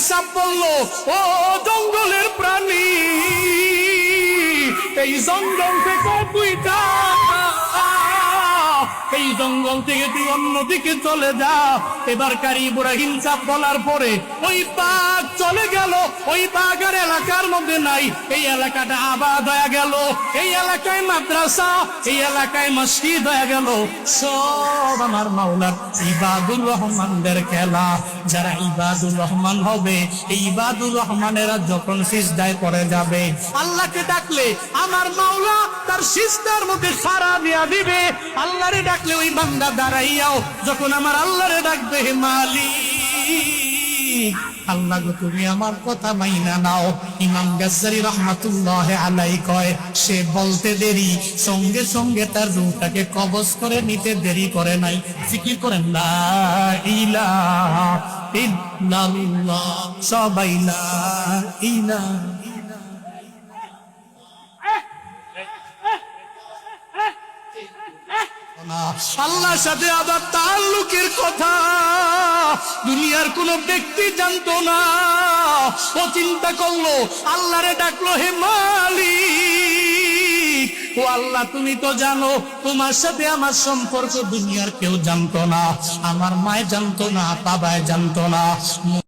সাপ বলল ও জঙ্গলের প্রাণী এই জঙ্গল থেকে এই জঙ্গল থেকে তুই অন্যদিকে চলে যা। এবার কারি ইব্রাহিম সাপ বলার পরে ওই বাঘ চলে গেল। ওই বাঘের এলাকার মধ্যে নাই। এই এলাকাটা আবাদ হয়ে গেল। এই এলাকায় মাদ্রাসা, এই এলাকায় মসজিদ হয়ে গেল। সব আমার মাওলার ইবাদুর রহমানদের খেলা। যারা ইবাদুর রহমান হবে, এই ইবাদুর রহমানেরা যখন সিজদায় পড়ে যাবে। আল্লাহকে ডাকলে আমার মাওলা তার সিজদার মধ্যে সারা দিয়া দিবে। আল্লাহরে ডাকলে ওই বান্দা দাঁড়াইয়াও, যখন আমার আল্লাহরে ডাকবে, হে মালিক, আল্লাহ তুমি আমার কথা মাইনা নাও। ইমাম গাজ্জারি রহমাতুল্লাহ আলাই কয়, সে বলতে দেরি, সঙ্গে সঙ্গে তার রূহটাকে কবজ করে নিতে দেরি করে নাই। জিকির করেন, লা ইলাহা ইল্লাল্লাহ। সবাই, লা ইলাহা আল্লাহর সাথে আবার তাল্লুকের কথা। দুনিয়ার কোন ব্যক্তি জানতো না। ও চিন্তা করল, আল্লাহরে ডাকলো, হে মালিক, ও আল্লাহ, তুমি তো জানো, তোমার সাথে আমার সম্পর্ক দুনিয়ার কেউ জানতো না। আমার মায় জানতো না, বাবায় জানতো না।